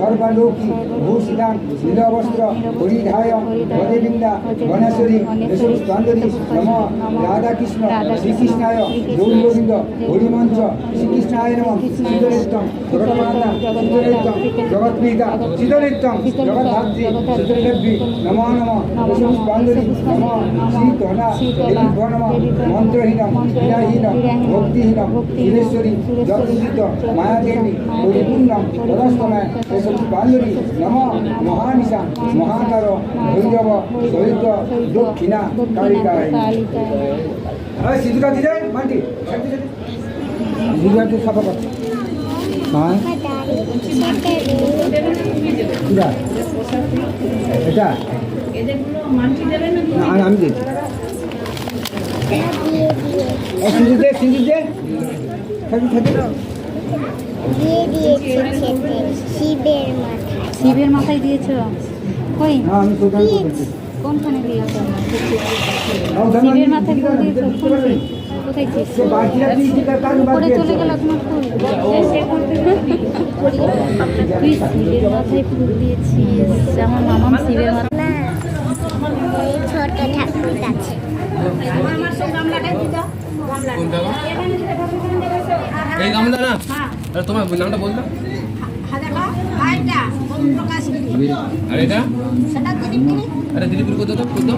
সর্বালোকি, ভূষিতাম, নীলবস্ত্র, হরিধায়, হরিবৃন্দা, গণেশ্বরী সুন্দরী নম, রাধাকৃষ্ণ, শ্রীকৃষ্ণায় গৌরগোবিন্দ হরিমঞ্চ শ্রীকৃষ্ণায় নম শীতনিত্যম জগৎমাতা শীতনিত্যম জগৎপিতা শীতনিত্যম জগদ্ধাত্রী শীতলভ্যী নম নম সুন্দরী নম শ্রীতনা দেবী নম মন্ত্রহীনম ক্রিয়াহীনম ভক্তিহীনম শিবেশ্বরী জগদীত মায়াদেবী, পরিপূর্ণম মহাকার, ভৈরব দরিদ্র দক্ষিণা, কালিকায়। সিজুকা দিলে মাটি সিজুকা সাফা কর? হ্যাঁ এটা আমি দিচ্ছি দে সিঁদুর দে। থাকি থাকি দিয়ে দিয়েছে? খেতে শিবের মাথায় শিবের মাথায় দিয়েছ? কই কোনখানে দিয়েছ? শিবের মাথায় ফুল দিয়েছ কোথায় উপরে চলে দিয়েছে গেল তোমার ফুল তুই শিবের মাথায় ফুল দিয়েছিস আমার মামাম শিবের মাথায়। ছোট ঠাকুর আছে। এই গামলা না আরে তোমার নামটা বলতো? আর এটা? আরে দিলীপুর কত কত?